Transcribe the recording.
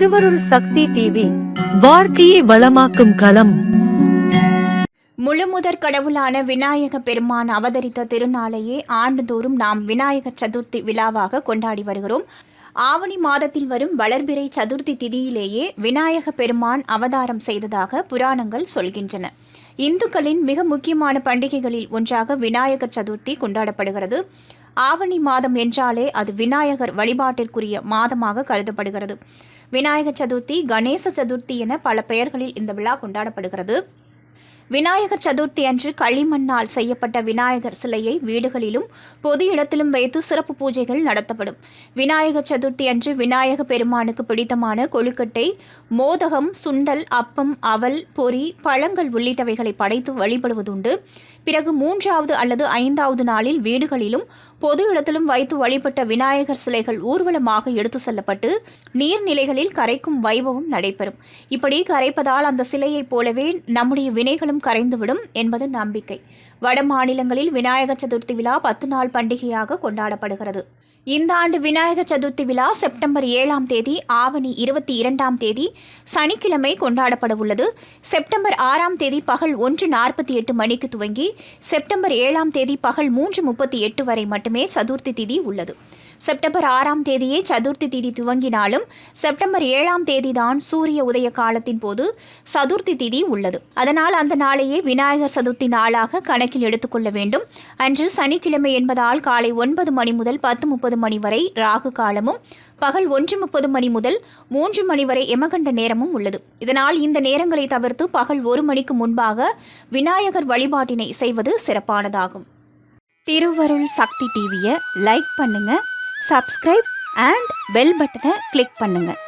திருவருள் சக்தி டிவி வாழ்க்கையை வளமாக்கும் களம். முழுமுதற் கடவுளான விநாயக பெருமான் அவதரித்த திருநாளையே ஆண்டுதோறும் நாம் விநாயகர் சதுர்த்தி விழாவாக கொண்டாடி வருகிறோம். ஆவணி மாதத்தில் வரும் வளர்பிறை சதுர்த்தி திதியிலேயே விநாயக பெருமான் அவதாரம் செய்ததாக புராணங்கள் சொல்கின்றன. இந்துக்களின் மிக முக்கியமான பண்டிகைகளில் ஒன்றாக விநாயகர் சதுர்த்தி கொண்டாடப்படுகிறது. ஆவணி மாதம் என்றாலே அது விநாயகர் வழிபாட்டிற்குரிய மாதமாக கருதப்படுகிறது. விநாயகர் சதுர்த்தி கணேச சதுர்த்தி என பல பெயர்களில் இந்த விழா கொண்டாடப்படுகிறது. விநாயகர் சதுர்த்தி அன்று களிமண்ணால் செய்யப்பட்ட விநாயகர் சிலையை வீடுகளிலும் பொது இடத்திலும் வைத்து சிறப்பு பூஜைகள் நடத்தப்படும். விநாயகர் சதுர்த்தி அன்று விநாயக பெருமானுக்கு பிடித்தமான கொழுக்கட்டை மோதகம் சுண்டல் அப்பம் அவல் பொறி பழங்கள் உள்ளிட்டவைகளை படைத்து வழிபடுவதுண்டு. பிறகு மூன்றாவது அல்லது ஐந்தாவது நாளில் வீடுகளிலும் பொது இடத்திலும் வைத்து வழிபட்ட விநாயகர் சிலைகள் ஊர்வலமாக எடுத்து செல்லப்பட்டு நீர்நிலைகளில் கரைக்கும் வைபவம் நடைபெறும். இப்படி கரைப்பதால் அந்த சிலையைப் போலவே நம்முடைய வினைகளும் கரைந்துவிடும் என்பது நம்பிக்கை. வட மாநிலங்களில் விநாயகர் சதுர்த்தி விழா பத்து நாள் பண்டிகையாக கொண்டாடப்படுகிறது. இந்த ஆண்டு விநாயகர் சதுர்த்தி விழா செப்டம்பர் ஏழாம் தேதி ஆவணி இருபத்தி இரண்டாம் தேதி சனிக்கிழமை கொண்டாடப்பட உள்ளது செப்டம்பர் ஆறாம் தேதி பகல் ஒன்று நாற்பத்தி எட்டு மணிக்கு துவங்கி செப்டம்பர் ஏழாம் தேதி பகல் மூன்று முப்பத்தி எட்டு வரை மட்டுமே சதுர்த்தி திதி உள்ளது. செப்டம்பர் ஆறாம் தேதியே சதுர்த்தி திதி துவங்கினாலும் செப்டம்பர் ஏழாம் தேதிதான் சூரிய உதய காலத்தின் போது சதுர்த்தி திதி உள்ளது. அதனால் அந்த நாளையே விநாயகர் சதுர்த்தி நாளாக கணக்கில் எடுத்துக்கொள்ள வேண்டும். அன்று சனிக்கிழமை என்பதால் காலை ஒன்பது மணி முதல் பத்து முப்பது மணி வரை ராகு காலமும் பகல் ஒன்று முப்பது மணி முதல் மூன்று மணி வரை எமகண்ட நேரமும் உள்ளது. இதனால் இந்த நேரங்களை தவிர்த்து பகல் ஒரு மணிக்கு முன்பாக விநாயகர் வழிபாட்டினை செய்வது சிறப்பானதாகும். திருவருள் சக்தி டிவியை லைக் பண்ணுங்க சப்ஸ்கிரைப் அண்ட் பெல் பட்டனை கிளிக் பண்ணுங்கள்